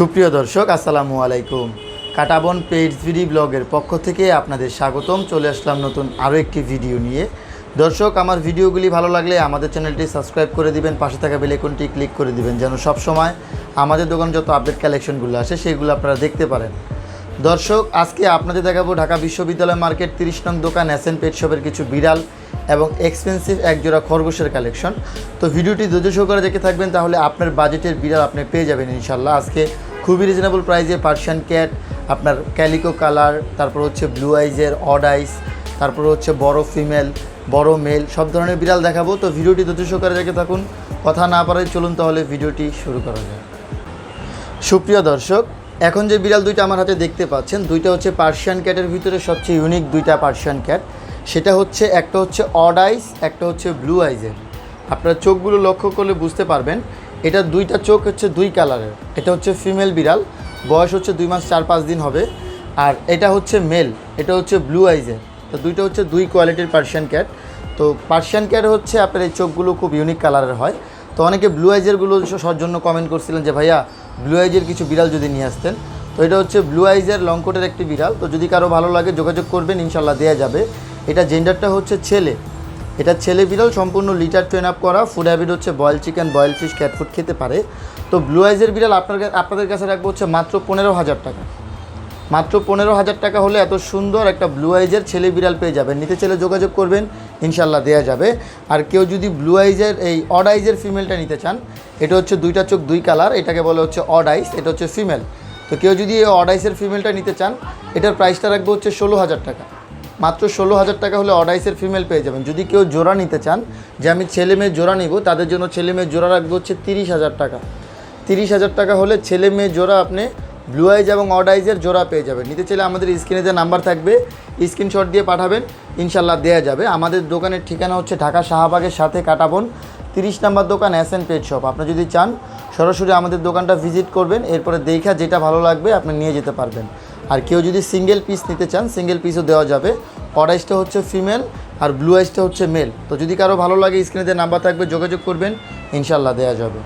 সুপ্রিয় দর্শক, আসসালামু আলাইকুম। কাটাবন পেইড ভিডি ব্লগের পক্ষ থেকে আপনাদের স্বাগতম। চলে আসলাম নতুন আরও একটি ভিডিও নিয়ে। দর্শক, আমার ভিডিওগুলি ভালো লাগলে আমাদের চ্যানেলটি সাবস্ক্রাইব করে দিবেন, পাশে থাকা বেলেকনটি ক্লিক করে দিবেন, যেন সব সময় আমাদের দোকানে যত আপডেট কালেকশনগুলো আসে, সেগুলো আপনারা দেখতে পারেন। দর্শক, আজকে আপনাদের দেখাবো ঢাকা বিশ্ববিদ্যালয় মার্কেট তিরিশ নং দোকান এন পেট শপের কিছু বিড়াল এবং এক্সপেন্সিভ একজোড়া খরগোশের কালেকশন। তো ভিডিওটি ধৈর্য সহকারে দেখে থাকবেন, তাহলে আপনার বাজেটের বিড়াল আপনি পেয়ে যাবেন ইনশাল্লাহ আজকে খুবই রিজনেবল প্রাইসে পার্সিয়ান ক্যাট আপনার ক্যালিকো কালার তারপর হচ্ছে ব্লু আইজের অড আইস তারপর হচ্ছে বড় ফিমেল বড় মেল সব ধরনের বিড়াল দেখাবো। তো ভিডিওটি ধৈর্য সহকারে দেখে থাকুন। কথা না পারে চলুন তাহলে ভিডিওটি শুরু করা যায় সুপ্রিয় দর্শক, এখন যে বিড়াল দুইটা আমার হাতে দেখতে পাচ্ছেন, দুইটা হচ্ছে পার্সিয়ান ক্যাটের ভিতরে সবচেয়ে ইউনিক দুইটা পার্সিয়ান ক্যাট সেটা হচ্ছে, একটা হচ্ছে অড আইস একটা হচ্ছে ব্লু আইজের আপনারা চোখগুলো লক্ষ্য করলে বুঝতে পারবেন এটা দুইটা চোখ হচ্ছে দুই কালারের। এটা হচ্ছে ফিমেল বিড়াল, বয়স হচ্ছে দুই মাস চার পাঁচ দিন হবে। আর এটা হচ্ছে মেল, এটা হচ্ছে ব্লু আইজের। তো দুইটা হচ্ছে দুই কোয়ালিটির পার্সিয়ান ক্যাট। তো পার্সিয়ান ক্যাট হচ্ছে আপনার এই চোখগুলো খুব ইউনিক কালারের হয়। তো অনেকে ব্লু আইজেরগুলো সর জন্য কমেন্ট করছিলেন যে, ভাইয়া, ব্লু আইজের কিছু বিড়াল যদি নিয়ে আসতেন? তো এটা হচ্ছে ব্লু আইজের লংকোটের একটি বিড়াল। তো যদি কারও ভালো লাগে যোগাযোগ করবেন ইনশাল্লাহ দেওয়া যাবে। এটা জেন্ডারটা হচ্ছে ছেলে। এটা ছেলে বিড়াল, সম্পূর্ণ লিটার ট্রেন আপ করা। ফুড হ্যাবিট হচ্ছে boil chicken boil fish cat food খেতে পারে। তো ব্লু আইজের বিড়াল আপনার আপনাদের কাছে রাখব হচ্ছে মাত্র পনেরো হাজার টাকা। মাত্র পনেরো হাজার টাকা হলে এত সুন্দর একটা ব্লু আইজের ছেলে বিড়াল পেয়ে যাবেন। নিতে ছেলে যোগাযোগ করবেন ইনশাল্লাহ দেওয়া যাবে। আর কেউ যদি ব্লু আইজের এই অড আইজের ফিমেলটা নিতে চান, এটা হচ্ছে দুইটা চোখ, দুই কালার এটাকে বলে হচ্ছে অড আইস এটা হচ্ছে ফিমেল তো কেউ যদি এই অড আইসের ফিমেলটা নিতে চান, এটার প্রাইসটা রাখব হচ্ছে ষোলো হাজার টাকা। মাত্র ষোলো হাজার টাকা হলে অডাইসের ফিমেল পেয়ে যাবেন। যদি কেউ জোড়া নিতে চান, যে আমি ছেলে মেয়ে জোড়া নিব, তাদের জন্য ছেলে মেয়ে জোড়া রাখব হচ্ছে তিরিশ হাজার টাকা। তিরিশ হাজার টাকা হলে ছেলে মেয়ে জোড়া আপনি ব্লু আইজ এবং অডাইজের জোড়া পেয়ে যাবেন। নিতে চাইলে আমাদের স্ক্রিনে যে নাম্বার থাকবে, স্ক্রিনশট দিয়ে পাঠাবেন, ইনশাল্লাহ দেওয়া যাবে। আমাদের দোকানের ঠিকানা হচ্ছে ঢাকা শাহবাগের সাথে কাটাবন, তিরিশ নাম্বার দোকান এস এন পেট শপ আপনি যদি চান, সরাসরি আমাদের দোকানটা ভিজিট করবেন, এরপরে দেখা যেটা ভালো লাগবে, আপনি নিয়ে যেতে পারবেন। আর কেউ যদি সিঙ্গেল পিস নিতে চান সিঙ্গেল পিসও দেওয়া যাবে। অডাইসটা হচ্ছে ফিমেল আর ব্লু আইসটা হচ্ছে মেল তো যদি কারও ভালো লাগে স্ক্রিনে যে নাম্বার থাকবে, যোগাযোগ করবেন ইনশাল্লাহ দেওয়া যাবে।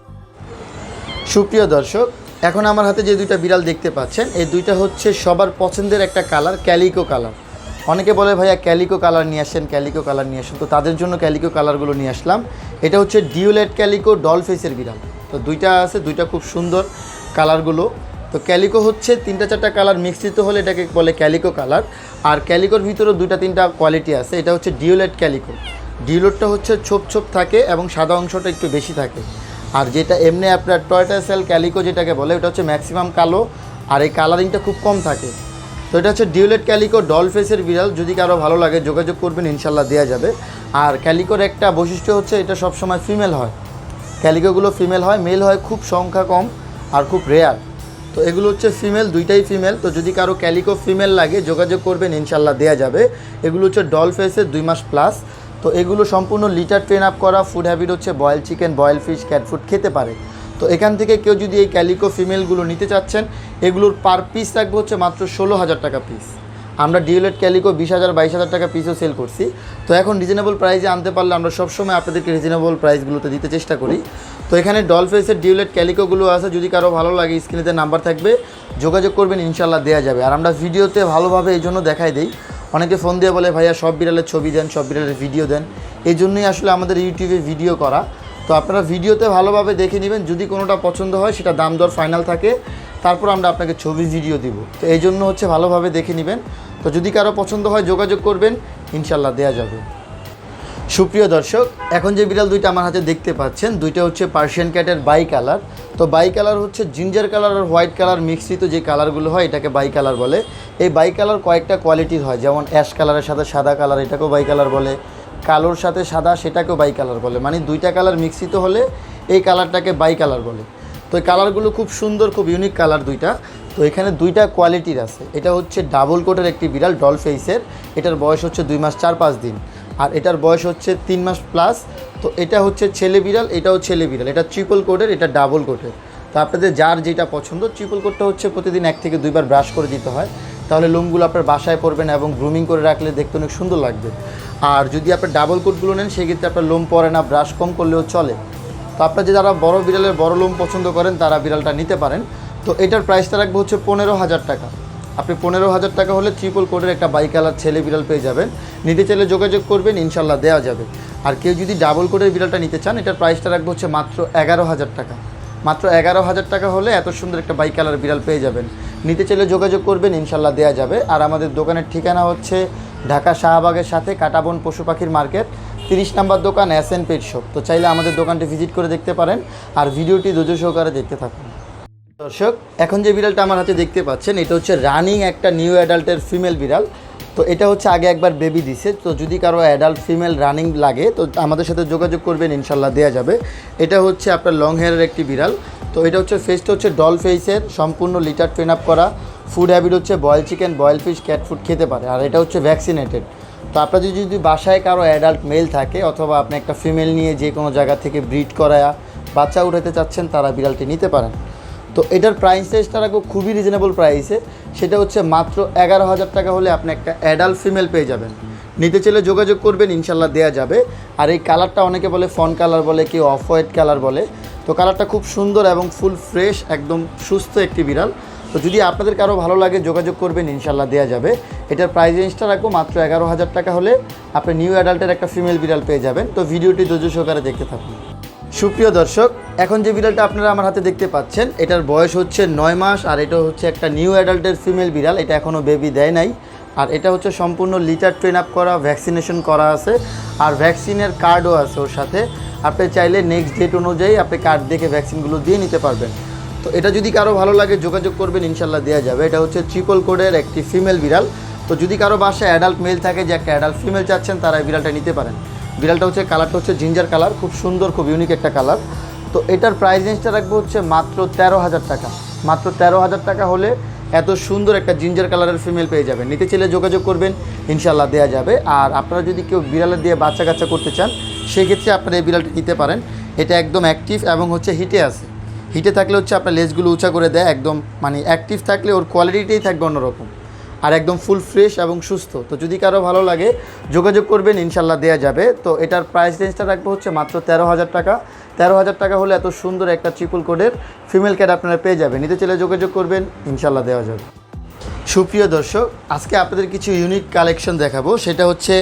সুপ্রিয় দর্শক, এখন আমার হাতে যে দুইটা বিড়াল দেখতে পাচ্ছেন, এই দুইটা হচ্ছে সবার পছন্দের একটা কালার ক্যালিকো কালার অনেকে বলে, ভাইয়া ক্যালিকো কালার নিয়ে আসেন ক্যালিকো কালার নিয়ে আসেন। তো তাদের জন্য ক্যালিকো কালারগুলো নিয়ে আসলাম। এটা হচ্ছে ডিউলেট ক্যালিকো ডল ফেসের বিড়াল। তো দুইটা আছে, দুইটা খুব সুন্দর কালারগুলো তো ক্যালিকো হচ্ছে তিনটা চারটা কালার মিশ্রিত হলে এটাকে বলে ক্যালিকো কালার। আর ক্যালিকোর ভিতরেও দুইটা তিনটা কোয়ালিটি আছে, এটা হচ্ছে ডিউলেট ক্যালিকো। ডিউলেটটা হচ্ছে ছোপ ছোপ থাকে এবং সাদা অংশটা একটু বেশি থাকে। আর যেটা এমনি আপনার টয়টা সেল ক্যালিকো যেটাকে বলে, ওটা হচ্ছে ম্যাক্সিমাম কালো, আর এই কালারিংটা খুব কম থাকে। তো এটা হচ্ছে ডিউলেট ক্যালিকো ডল ফেসের বিড়াল, যদি কারও ভালো লাগে যোগাযোগ করবেন ইনশাল্লাহ দেওয়া যাবে। আর ক্যালিকোর একটা বৈশিষ্ট্য হচ্ছে, এটা সবসময় ফিমেল হয়। ক্যালিকোগুলো ফিমেল হয়, মেল হয় খুব সংখ্যা কম আর খুব রেয়ার। তো এগুলো হচ্ছে ফিমেল দুইটাই ফিমেল তো যদি কারও ক্যালিকো ফিমেল লাগে, যোগাযোগ করবেন ইনশাল্লাহ দেওয়া যাবে। এগুলো হচ্ছে ডল ফেসের দুই মাস প্লাস তো এগুলো সম্পূর্ণ লিটার ট্রেন আপ করা ফুড হ্যাবিট হচ্ছে boil chicken boil fish cat food খেতে পারে। তো এখান থেকে কেউ যদি এই ক্যালিকো ফিমেলগুলো নিতে চাচ্ছেন, এগুলোর পার পিস থাকবে হচ্ছে মাত্র ষোলো হাজার টাকা পিস আমরা ডিউলেট ক্যালিকো বিশ হাজার, বাইশ হাজার টাকা পিসও সেল করছি। তো এখন রিজনেবল প্রাইসে আনতে পারলে আমরা সবসময় আপনাদেরকে রিজনেবল প্রাইসগুলোতে দিতে চেষ্টা করি। তো এখানে ডল ফেসের ডিউলেট ক্যালিকোগুলো আছে, যদি কারও ভালো লাগে স্ক্রিনেতে নাম্বার থাকবে, যোগাযোগ করবেন ইনশাল্লাহ দেওয়া যাবে। আর আমরা ভিডিওতে ভালোভাবে এই জন্য দেখাই দিই, অনেকে ফোন দিয়ে বলে, ভাইয়া, সব বিড়ালের ছবি দেন, সব বিড়ালের ভিডিও দেন। এই জন্যই আসলে আমাদের ইউটিউবে ভিডিও করা। তো আপনারা ভিডিওতে ভালোভাবে দেখে নেবেন, যদি কোনোটা পছন্দ হয়, সেটা দাম দর ফাইনাল থাকে। তারপর আমরা আপনাকে ছবি ভিডিও দিব। তো এই জন্য হচ্ছে ভালোভাবে দেখে নেবেন। তো যদি কারও পছন্দ হয়, যোগাযোগ করবেন। ইনশাল্লাহ দেওয়া যাবে। সুপ্রিয় দর্শক, এখন যে বিড়াল দুইটা আমার হাতে দেখতে পাচ্ছেন, দুইটা হচ্ছে পার্সিয়ান ক্যাটের বাই কালার তো বাই কালার হচ্ছে জিঞ্জার কালার আর হোয়াইট কালার মিক্সিত যে কালারগুলো হয়, এটাকে বাই কালার বলে। এই বাই কালার কয়েকটা কোয়ালিটির হয়, যেমন অ্যাশ কালারের সাথে সাদা কালার এটাকেও বাই কালার বলে। কালোর সাথে সাদা, সেটাকেও বাই কালার বলে। মানে দুইটা কালার মিক্সিত হলে এই কালারটাকে বাই কালার বলে। তো এই কালারগুলো খুব সুন্দর, খুব ইউনিক কালার দুইটা। তো এখানে দুইটা কোয়ালিটির আছে। এটা হচ্ছে ডাবল কোটের একটি বিড়াল, ডল ফেসের এটার বয়স হচ্ছে দুই মাস চার পাঁচ দিন। আর এটার বয়স হচ্ছে তিন মাস প্লাস। তো এটা হচ্ছে ছেলে বিড়াল, এটাও ছেলে বিড়াল। এটা ট্রিপল কোটের এটা ডাবল কোটের তো আপনাদের যার যেটা পছন্দ ট্রিপল কোটটা হচ্ছে প্রতিদিন এক থেকে দুইবার ব্রাশ করে দিতে হয়। তাহলে লোমগুলো আপনার বাসায় পরবেন এবং গ্রুমিং করে রাখলে দেখতে অনেক সুন্দর লাগবে। আর যদি আপনার ডাবল কোটগুলো নেন, সেক্ষেত্রে আপনার লোম পরে না ব্রাশ কম করলেও চলে। তো আপনার যে যারা বড় বিড়ালের বড় লোম পছন্দ করেন, তারা বিড়ালটা নিতে পারেন। তো এটার প্রাইসটা রাখব হচ্ছে পনেরো হাজার টাকা। আপনি পনেরো হাজার টাকা হলে ট্রিপল কোডের একটা বাই কালার ছেলে বিড়াল পেয়ে যাবেন। নিতে চাইলে যোগাযোগ করবেন ইনশাল্লাহ দেওয়া যাবে। আর কেউ যদি ডাবল কোডের বিড়ালটা নিতে চান, এটার প্রাইসটা রাখব হচ্ছে মাত্র এগারো হাজার টাকা। মাত্র এগারো হাজার টাকা হলে এত সুন্দর একটা বাই কালার বিড়াল পেয়ে যাবেন। নিতে চাইলে যোগাযোগ করবেন ইনশাল্লাহ দেওয়া যাবে। আর আমাদের দোকানের ঠিকানা হচ্ছে ঢাকা শাহবাগের সাথে কাটাবন পশু পাখির মার্কেট। তিরিশ নাম্বার দোকান এন পেট শপ তো চাইলে আমাদের দোকানটি ভিজিট করে দেখতে পারেন আর ভিডিওটি ধৈর্য সহকারে দেখতে থাকুন। দর্শক, এখন যে বিড়ালটা আমার হাতে দেখতে পাচ্ছেন, এটা হচ্ছে রানিং একটা নিউ অ্যাডাল্টের ফিমেল বিড়াল। তো এটা হচ্ছে আগে একবার বেবি দিছে। তো যদি কারও অ্যাডাল্ট ফিমেল রানিং লাগে, তো আমাদের সাথে যোগাযোগ করবেন, ইনশাল্লাহ দেওয়া যাবে। এটা হচ্ছে আপনার লং হেয়ারের একটি বিড়াল। তো এটা হচ্ছে ফেসটা হচ্ছে ডল ফেসের সম্পূর্ণ লিটার ট্রেন আপ করা। ফুড হ্যাবিট হচ্ছে boil chicken boil fish cat food খেতে পারে। আর এটা হচ্ছে ভ্যাকসিনেটেড তো আপনার যদি বাসায় কারও অ্যাডাল্ট মেল থাকে অথবা আপনি একটা ফিমেল নিয়ে যে কোনো জায়গা থেকে ব্রিড করায়া বাচ্চা উঠাতে চাচ্ছেন, তারা বিড়ালটি নিতে পারেন। তো এটার প্রাইস রেঞ্জটা রাখব খুবই রিজনেবল প্রাইসে সেটা হচ্ছে মাত্র এগারো হাজার টাকা হলে আপনি একটা অ্যাডাল্ট ফিমেল পেয়ে যাবেন। নিতে চাইলে যোগাযোগ করবেন, ইনশাল্লাহ দেওয়া যাবে। আর এই কালারটা অনেকে বলে ফন কালার বলে, কেউ অফ হোয়াইট কালার বলে। তো কালারটা খুব সুন্দর এবং ফুল ফ্রেশ একদম সুস্থ একটি বিড়াল। তো যদি আপনাদের কারও ভালো লাগে, যোগাযোগ করবেন, ইনশাল্লাহ দেওয়া যাবে। এটার প্রাইস রেঞ্জটা রাখব মাত্র এগারো হাজার টাকা হলে আপনি নিউ অ্যাডাল্টের একটা ফিমেল বিড়াল পেয়ে যাবেন। তো ভিডিওটি ধৈর্য সহকারে দেখতে থাকুন। সুপ্রিয় দর্শক, এখন যে বিড়ালটা আপনারা আমার হাতে দেখতে পাচ্ছেন, এটার বয়স হচ্ছে নয় মাস, আর এটা হচ্ছে একটা নিউ অ্যাডাল্টের ফিমেল বিড়াল, এটা এখনও বেবি দেয় নাই। আর এটা হচ্ছে সম্পূর্ণ লিটার ট্রেন আপ করা ভ্যাকসিনেশন করা আছে, আর ভ্যাকসিনের কার্ডও আছে ওর সাথে। আপনি চাইলে নেক্সট ডেট অনুযায়ী আপনি কার্ড দেখে ভ্যাকসিনগুলো দিয়ে নিতে পারবেন। তো এটা যদি কারও ভালো লাগে, যোগাযোগ করবেন, ইনশাল্লাহ দেওয়া যাবে। এটা হচ্ছে ট্রিপল কোডের একটি ফিমেল বিড়াল। তো যদি কারও বাসায় অ্যাডাল্ট মেল থাকে, যে একটা অ্যাডাল্ট ফিমেল চাচ্ছেন, তারা এই বিড়ালটা নিতে পারেন। বিড়ালটা হচ্ছে কালারটা হচ্ছে জিঞ্জার কালার খুব সুন্দর, খুব ইউনিক একটা কালার তো এটার প্রাইস রেঞ্জটা রাখব হচ্ছে মাত্র তেরো হাজার টাকা। মাত্র তেরো হাজার টাকা হলে এত সুন্দর একটা জিঞ্জার কালারের ফিমেল পেয়ে যাবেন। নিতে চাইলে যোগাযোগ করবেন, ইনশাল্লাহ দেওয়া যাবে। আর আপনারা যদি কেউ বিড়ালের দিয়ে বাচ্চা কাচ্চা করতে চান, সেক্ষেত্রে আপনারা এই বিড়ালটা নিতে পারেন। এটা একদম অ্যাক্টিভ এবং হচ্ছে হিটে আছে। হিটে থাকলে হচ্ছে আপনার লেসগুলো উঁচা করে দেয়, একদম মানে অ্যাক্টিভ থাকলে ওর কোয়ালিটিটাই থাকবে অন্যরকম। আর একদম ফুল ফ্রেশ এবং সুস্থ। তো যদি কারও ভালো লাগে, যোগাযোগ করবেন, ইনশাল্লাহ দেওয়া যাবে। তো এটার প্রাইস রেঞ্জটা রাখব হচ্ছে মাত্র তেরো হাজার টাকা। তেরো হাজার টাকা হলে এত সুন্দর একটা ট্রিপল কোডের ফিমেল ক্যাট আপনারা পেয়ে যাবেন। নিতে চাইলে যোগাযোগ করবেন, ইনশাল্লাহ দেওয়া যাবে। সুপ্রিয় দর্শক, আজকে আপনাদের কিছু ইউনিক কালেকশন দেখাবো। সেটা হচ্ছে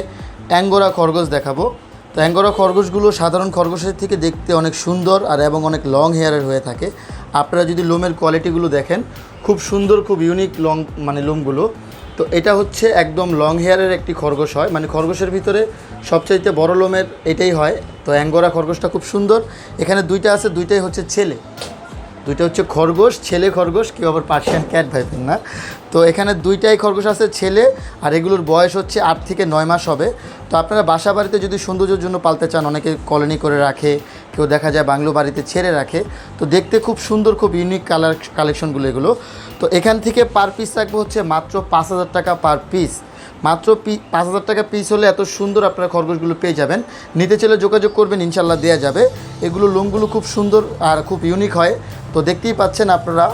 অ্যাঙ্গোরা খরগোশ দেখাবো। তো অ্যাঙ্গোরা খরগোশগুলো সাধারণ খরগোশের থেকে দেখতে অনেক সুন্দর আর এবং অনেক লং হেয়ারের হয়ে থাকে। আপনারা যদি লোমের কোয়ালিটিগুলো দেখেন, খুব সুন্দর, খুব ইউনিক লং মানে লোমগুলো তো এটা হচ্ছে একদম লং হেয়ারের একটি খরগোশ হয়। মানে খরগোশের ভিতরে সবচাইতে বড় লোমের এটাই হয়। তো অ্যাঙ্গোরা খরগোশটা খুব সুন্দর। এখানে দুইটা আছে, দুইটাই হচ্ছে ছেলে। দুইটা হচ্ছে খরগোশ, ছেলে খরগোশ, কেউ আবার পার্সিয়ান ক্যাট ভাইবেন না। তো এখানে দুইটাই খরগোশ আছে, ছেলে, আর এগুলোর বয়স হচ্ছে আট থেকে নয় মাস হবে। তো আপনারা বাসা বাড়িতে যদি সৌন্দর্যের জন্য পালতে চান, অনেকে কলোনি করে রাখে, কেউ দেখা যায় বাংলো বাড়িতে ছেড়ে রাখে। তো দেখতে খুব সুন্দর, খুব ইউনিক কালার কালেকশনগুলো এগুলো। তো এখান থেকে পার পিস রাখব হচ্ছে মাত্র পাঁচ হাজার টাকা পার পিস মাত্র পাঁচ হাজার টাকা পিস হলে এত সুন্দর আপনারা খরগোশগুলো পেয়ে যাবেন। নিতে চাইলে যোগাযোগ করবেন ইনশাল্লাহ দেওয়া যাবে। এগুলো লোমগুলো খুব সুন্দর আর খুব ইউনিক হয়। তো দেখতেই পাচ্ছেন আপনারা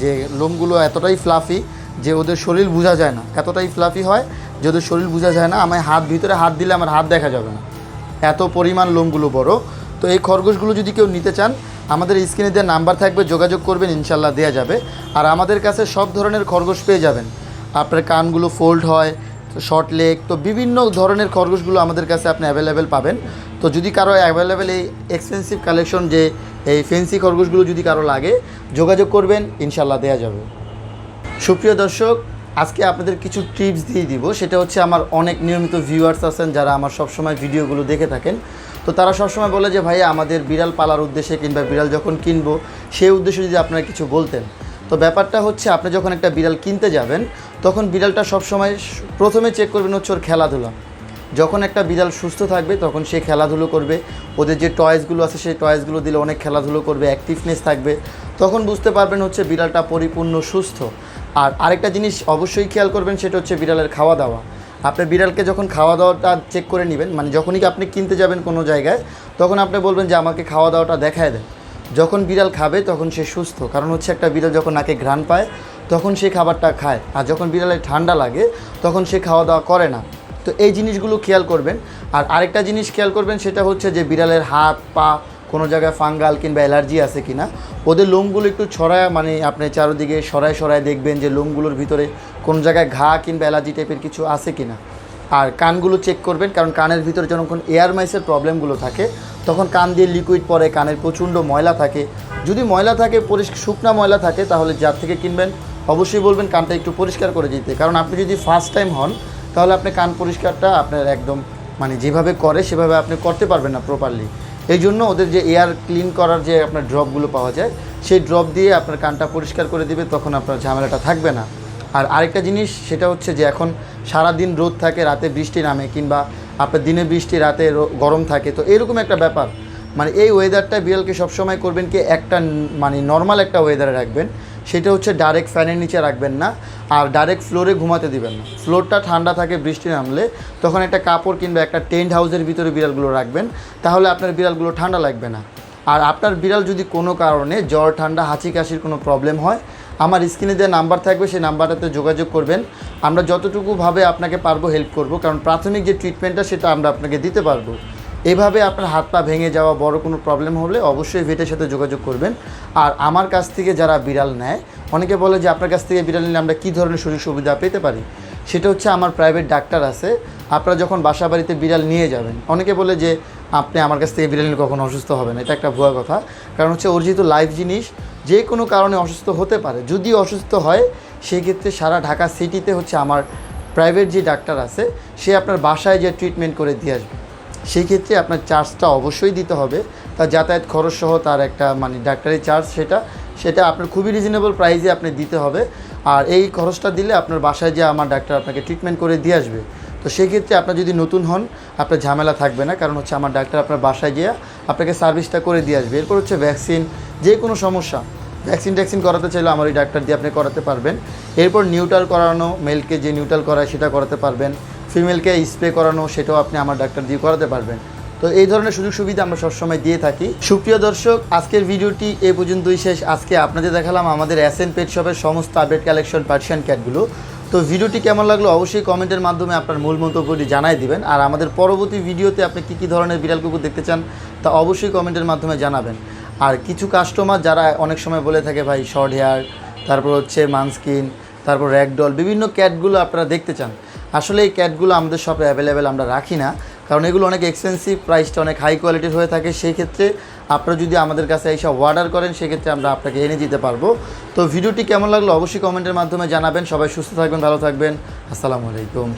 যে লোমগুলো এতটাই ফ্লাফি যে ওদের শরীর বোঝা যায় না। এতটাই ফ্লাফি হয় যে ওদের শরীর বোঝা যায় না। আমার হাত ভিতরে হাত দিলে আমার হাত দেখা যাবে না। এত পরিমাণ লোমগুলো বড়। তো এই খরগোশগুলো যদি কেউ নিতে চান, আমাদের স্ক্রিনে দেওয়া নাম্বার থাকবে, যোগাযোগ করবেন ইনশাল্লাহ দেওয়া যাবে। আর আমাদের কাছে সব ধরনের খরগোশ পেয়ে যাবেন। আপনার কানগুলো ফোল্ড হয় শর্ট লেগ তো বিভিন্ন ধরনের খরগোশগুলো আমাদের কাছে আপনি অ্যাভেলেবেল পাবেন। তো যদি কারও অ্যাভেলেবেল এই এক্সপেন্সিভ কালেকশন যে এই ফেন্সি খরগোশগুলো যদি কারও লাগে, যোগাযোগ করবেন ইনশাল্লাহ দেয়া যাবে। সুপ্রিয় দর্শক, আজকে আপনাদের কিছু টিপস দিয়ে দিব। সেটা হচ্ছে আমার অনেক নিয়মিত ভিউয়ার্স আছেন যারা আমার সবসময় ভিডিওগুলো দেখে থাকেন। তো তারা সবসময় বলে যে, ভাইয়া, আমাদের বিড়াল পালার উদ্দেশ্যে কিংবা বিড়াল যখন কিনবো, সেই উদ্দেশ্যে যদি আপনারা কিছু বলতেন। তো ব্যাপারটা হচ্ছে, আপনি যখন একটা বিড়াল কিনতে যাবেন তখন বিড়ালটা সবসময় প্রথমে চেক করবেন হচ্ছে ওর খেলাধুলা। যখন একটা বিড়াল সুস্থ থাকবে, তখন সে খেলাধুলো করবে। ওদের যে টয়েসগুলো আছে, সেই টয়েসগুলো দিলে অনেক খেলাধুলো করবে অ্যাক্টিভনেস থাকবে। তখন বুঝতে পারবেন হচ্ছে বিড়ালটা পরিপূর্ণ সুস্থ। আর আরেকটা জিনিস অবশ্যই খেয়াল করবেন, সেটা হচ্ছে বিড়ালের খাওয়া দাওয়া আপনি বিড়ালকে যখন খাওয়া দাওয়াটা চেক করে নেবেন মানে যখনই আপনি কিনতে যাবেন কোনো জায়গায়, তখন আপনি বলবেন যে আমাকে খাওয়া দাওয়াটা দেখায় দেন। যখন বিড়াল খাবে, তখন সে সুস্থ। কারণ হচ্ছে একটা বিড়াল যখন নাকে ঘ্রাণ পায় তখন সে খাবারটা খায়। আর যখন বিড়ালের ঠান্ডা লাগে, তখন সে খাওয়া দাওয়া করে না। তো এই জিনিসগুলো খেয়াল করবেন। আর আরেকটা জিনিস খেয়াল করবেন, সেটা হচ্ছে যে বিড়ালের হাত, পা, কোনো জায়গায় ফাঙ্গাল কিংবা অ্যালার্জি আছে কি না ওদের লোমগুলো একটু ছড়ায় মানে আপনি চারোদিকে সরায় সরায় দেখবেন যে লোমগুলোর ভিতরে কোন জায়গায় ঘা কিংবা অ্যালার্জি টাইপের কিছু আছে কি না আর কানগুলো চেক করবেন, কারণ কানের ভিতরে যখন এয়ার মাইসের প্রবলেমগুলো থাকে, তখন কান দিয়ে লিকুইড পরে কানের প্রচণ্ড ময়লা থাকে। যদি ময়লা থাকে পরিষ্কার শুকনা ময়লা থাকে, তাহলে যার থেকে কিনবেন। অবশ্যই বলবেন, কানটা একটু পরিষ্কার করে দিতে। কারণ আপনি যদি ফার্স্ট টাইম হন, তাহলে আপনি কান পরিষ্কারটা আপনার একদম মানে যেভাবে করে, সেভাবে আপনি করতে পারবেন না প্রপারলি এই জন্য ওদের যে এয়ার ক্লিন করার যে আপনার ড্রপগুলো পাওয়া যায়, সেই ড্রপ দিয়ে আপনার কানটা পরিষ্কার করে দিবে, তখন আপনার ঝামেলাটা থাকবে না। আর আরেকটা জিনিস, সেটা হচ্ছে যে এখন সারা দিন রোদ থাকে, রাতে বৃষ্টি নামে, কিংবা আপনার দিনে বৃষ্টি, রাতে গরম থাকে, তো এরকম একটা ব্যাপার। মানে এই ওয়েদারটা বিড়ালকে সবসময় করবেন কি, একটা মানে নর্মাল একটা ওয়েদারে রাখবেন। সেটা হচ্ছে ডাইরেক্ট ফ্যানের নিচে রাখবেন না, আর ডাইরেক্ট ফ্লোরে ঘুমাতে দিবেন না। ফ্লোরটা ঠান্ডা থাকে, বৃষ্টি নামলে, তখন একটা কাপড় কিংবা একটা টেন্ট হাউসের ভিতরে বিড়ালগুলো রাখবেন, তাহলে আপনার বিড়ালগুলো ঠান্ডা লাগবে না। আর আপনার বিড়াল যদি কোনো কারণে জ্বর, ঠান্ডা, হাঁচি, কাশির কোনো প্রবলেম হয়, আমার স্ক্রিনে যে নাম্বার থাকবে, সেই নাম্বারটাতে যোগাযোগ করবেন। আমরা যতটুকুভাবে আপনাকে পারব হেল্প করব, কারণ প্রাথমিক যে ট্রিটমেন্টটা সেটা আমরা আপনাকে দিতে পারব। এভাবে আপনার হাত পা ভেঙে যাওয়া বড় কোনো প্রবলেম হলে অবশ্যই ভেটের সাথে যোগাযোগ করবেন। আর আমার কাছ থেকে যারা বিড়াল নেয়, অনেকে বলে যে আপনার কাছ থেকে বিড়াল নিলে আমরা কী ধরনের সুযোগ সুবিধা পেতে পারি? সেটা হচ্ছে আমার প্রাইভেট ডাক্তার আছে। আপনারা যখন বাসা বাড়িতে বিড়াল নিয়ে যাবেন, অনেকে বলে যে আপনি আমার কাছ থেকে বিড়াল নিলে কখনো অসুস্থ হবেন এটা একটা ভুয়া কথা। কারণ হচ্ছে ওর যেহেতু লাইফ জিনিস যে কোনো কারণে অসুস্থ হতে পারে। যদি অসুস্থ হয় সেই ক্ষেত্রে সারা ঢাকা সিটিতে হচ্ছে আমার প্রাইভেট যে ডাক্তার আছে, সে আপনার বাসায় যে ট্রিটমেন্ট করে দিয়ে আসবে। সেই ক্ষেত্রে আপনার চার্জটা অবশ্যই দিতে হবে। তার যাতায়াত খরচ সহ তার একটা মানে ডাক্তারি চার্জ সেটা সেটা আপনার খুবই রিজনেবল প্রাইসে আপনি দিতে হবে। আর এই খরচটা দিলে আপনার বাসায় যে আমার ডাক্তার আপনাকে ট্রিটমেন্ট করে দিয়ে আসবে। তো সেক্ষেত্রে আপনার যদি নতুন হন, আপনার ঝামেলা থাকবে না। কারণ হচ্ছে আমার ডাক্তার আপনার বাসায় গিয়ে আপনাকে সার্ভিসটা করে দিয়ে আসবে। এরপর হচ্ছে ভ্যাকসিন যে কোনো সমস্যা ভ্যাকসিন ট্যাকসিন করাতে চাইলে আমার ওই ডাক্তার দিয়ে আপনি করাতে পারবেন। এরপর নিউট্রাল করানো মেলকে যে নিউট্রাল করায় সেটা করাতে পারবেন। ফিমেলকে স্প্রে করানো সেটাও আপনি আমার ডাক্তার দিয়ে করাতে পারবেন। তো এই ধরনের সুযোগ সুবিধা আমরা সবসময় দিয়ে থাকি। সুপ্রিয় দর্শক, আজকের ভিডিওটি এ পর্যন্তই শেষ। আজকে আপনাদের দেখালাম আমাদের এন পেট শপের সমস্ত আপডেট কালেকশন, পার্সিয়ান ক্যাটগুলো। তো ভিডিওটি কেমন লাগল অবশ্যই কমেন্টের মাধ্যমে আপনার মূল মন্তব্যটি জানাই দিবেন। আর আমাদের পরবর্তী ভিডিওতে আপনি কী কী ধরনের বিড়াল কুকুর দেখতে চান, তা অবশ্যই কমেন্টের মাধ্যমে জানাবেন। আর কিছু কাস্টমার যারা অনেক সময় বলে থাকে, ভাই শর্ট হেয়ার তারপর হচ্ছে মানস্কিন, তারপর র্যাকডল বিভিন্ন ক্যাটগুলো আপনারা দেখতে চান। আসলে এই ক্যাটগুলো আমাদের শপে অ্যাভেলেবেল আমরা রাখি না। কারণ এগুলো অনেক এক্সপেন্সিভ প্রাইসটা অনেক হাই কোয়ালিটির হয়ে থাকে। সেই ক্ষেত্রে আপনারা যদি আমাদের কাছে এইসব অর্ডার করেন সেক্ষেত্রে আমরা আপনাকে এনে দিতে পারব। তো ভিডিওটি কেমন লাগল অবশ্যই কমেন্টের মাধ্যমে জানাবেন। সবাই সুস্থ থাকবেন, ভালো থাকবেন। আসসালামু আলাইকুম।